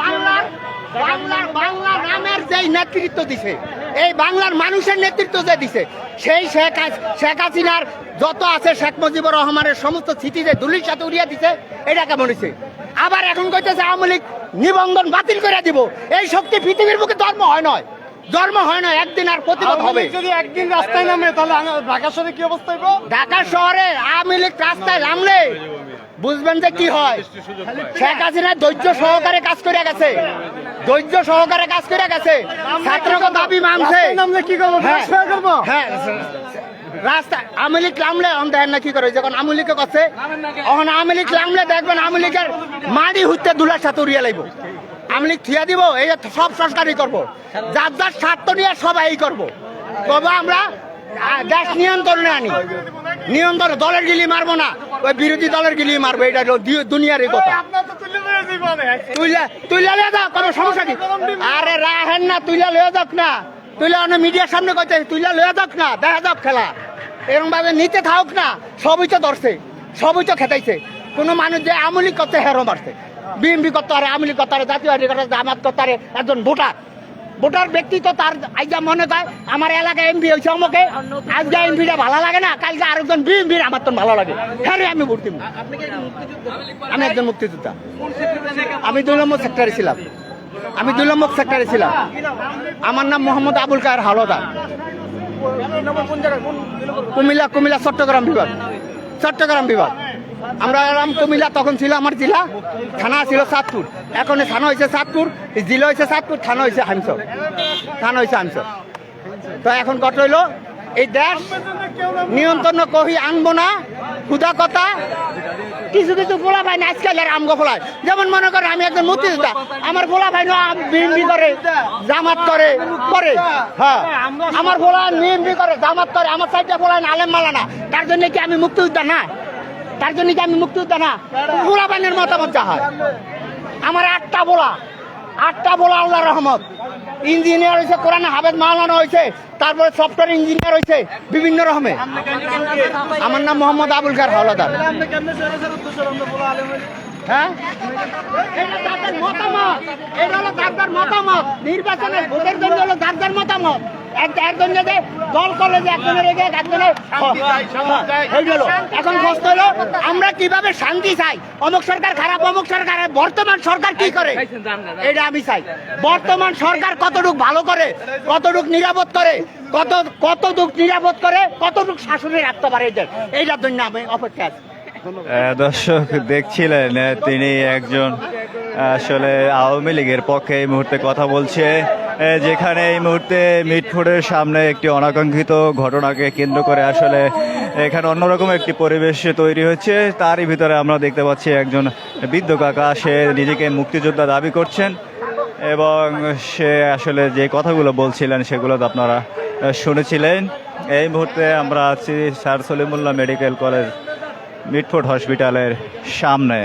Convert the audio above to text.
বাংলার বাংলার বাংলা নামের যেই নেতৃত্ব দিছে এই বাংলার মানুষের নেতৃত্ব যে দিছে সেই শেখ শেখ হাসিনার যত আছে শেখ মুজিবুর রহমানের সমস্ত স্মৃতি যে দুলির সাথে উড়িয়ে দিছে এটা কেমন হয়েছে আবার এখন কইতেছে আওয়ামী লীগ নিবন্ধন বাতিল করে দিব। এই শক্তি পৃথিবীর বুকে জন্ম হয় নয়। জন্ম হয় না একদিন আর প্রতিবাদ হবে। যদি একদিন রাস্তায় নামে তাহলে ঢাকা শহরে কি অবস্থা ঢাকা শহরে আওয়ামী লীগ রাস্তায় নামলে বুঝবেন যে কি হয়। শেখ হাসিনা ধৈর্য সহকারে কাজ করে গেছে। ধৈর্য সহকারে কাজ করে গেছে। ছাত্রকে দাবি মানছে। কি করব? হ্যাঁ। হ্যাঁ। রাস্তা আওয়ামী লীগ নামলে দেখেন না কি করে যখন আওয়ামী লীগকে করছে। তখন আওয়ামী লীগ নামলে দেখবেন আওয়ামী লীগের মাটি হুইতে দুলার সাথে উড়িয়ে লাগবো লীগ থিয়া দিব এই সব সংস্কারই করব। যার যার স্বার্থ নিয়ে সবাই এই করব। তবে আমরা গ্যাস নিয়ন্ত্রণে আনি। নিয়ন্ত্রণ দলের গিলি মারবো না। ওই বিরোধী দলের গিলি মারবো এটা দুনিয়ারই কথা। তুইলা লয়ে যাও কোনো সমস্যা কি? আরে রাহেন না তুইলা লয়ে যাক না। তুইলা অনেক মিডিয়ার সামনে কইতে তুইলা লয়ে যাক না দেখা যাক খেলা। এরকম ভাবে নিতে থাক না সবই তো ধরছে সবই তো খেতাইছে। কোনো মানুষ যে আমলি করতে হেরো মারছে। বিএমপি করতে পারে আমলি করতে পারে জাতীয় পার্টি করতে জামাত করতে পারে একজন ভোটার। ভোটার ব্যক্তি তো তার আইজা মনে করে আমার এলাকায় এমপি হয়েছে আমাকে আজকে এমপিটা ভালো লাগে না, কালকে আরেকজন বিএমপি আমার তো ভালো লাগে। হ্যাঁ আমি ভোট দিব। আমি একজন মুক্তিযোদ্ধা। আমি দুই নম্বর সেক্টরে ছিলাম। আমি দুই নম্বর সেক্টরে ছিলাম। আমার নাম মোহাম্মদ আবুল কায়ের হালদার। কুমিল্লা কুমিল্লা, চট্টগ্রাম বিভাগ। চট্টগ্রাম বিভাগ। আমরা এলাম কুমিল্লা তখন ছিল আমার জেলা, থানা ছিল সাতপুর। এখন থানা হয়েছে সাতপুর জেলা হয়েছে সাতপুর, থানা হয়েছে হামসর। থানা হয়েছে হামসর। তো এখন কত হইল, এই দেশ নিয়ন্ত্রণ কহি আনব না খুদা কথা, কিছু কিছু পোলা ভাই না আজকালের আমগো পোলায় যেমন মনে করে আমি একজন মুক্তিযোদ্ধা, আমার পোলা ভাই না বিএনপি করে, জামাত করে করে হ্যাঁ। আমার পোলা বিএনপি করে, জামাত করে, আমার সাইডটা পোলা আলেম মালা না। তার জন্য কি আমি মুক্তিযোদ্ধা না? তার জন্য আমি মুক্তিযোদ্ধা না পোলা বাইনের মতামত যা হয় আমার আটটা বলা আটটা বলা আল্লাহ রহমত। ইঞ্জিনিয়ার হয়েছে, কোরআন হাবেদ মাওলানা হয়েছে, তারপরে সফটওয়্যার ইঞ্জিনিয়ার হয়েছে, বিভিন্ন রকমের। আমার নাম মোহাম্মদ আবুল কার হাওলাদার। হ্যাঁ? মতামত। এটা হলো মতামত। নির্বাচনের ভোটের জন্য হলো মতামত। একজন যে দল করলে যে একজনের এগে একজনের এই হলো এখন হলো আমরা কীভাবে শান্তি চাই? অমুক সরকার খারাপ অমুক সরকার বর্তমান সরকার কি করে? এটা আমি চাই। বর্তমান সরকার কতটুক ভালো করে কতটুক নিরাপদ করে কত কতটুক নিরাপদ করে কতটুক শাসনে রাখতে পারে এদের? এইটার জন্য আমি অপেক্ষা আছি। দর্শক দেখছিলেন তিনি একজন আসলে আওয়ামী লীগের পক্ষে এই মুহূর্তে কথা বলছে। যেখানে এই মুহূর্তে মিটফুডের সামনে একটি অনাকাঙ্ক্ষিত ঘটনাকে কেন্দ্র করে আসলে এখানে অন্যরকম একটি পরিবেশ তৈরি হচ্ছে। তারই ভিতরে আমরা দেখতে পাচ্ছি একজন বৃদ্ধ কাকা। সে নিজেকে মুক্তিযোদ্ধা দাবি করছেন এবং সে আসলে যে কথাগুলো বলছিলেন সেগুলো আপনারা শুনেছিলেন। এই মুহূর্তে আমরা আছি sir Salimullah medical college Mitford হসপিটালের সামনে।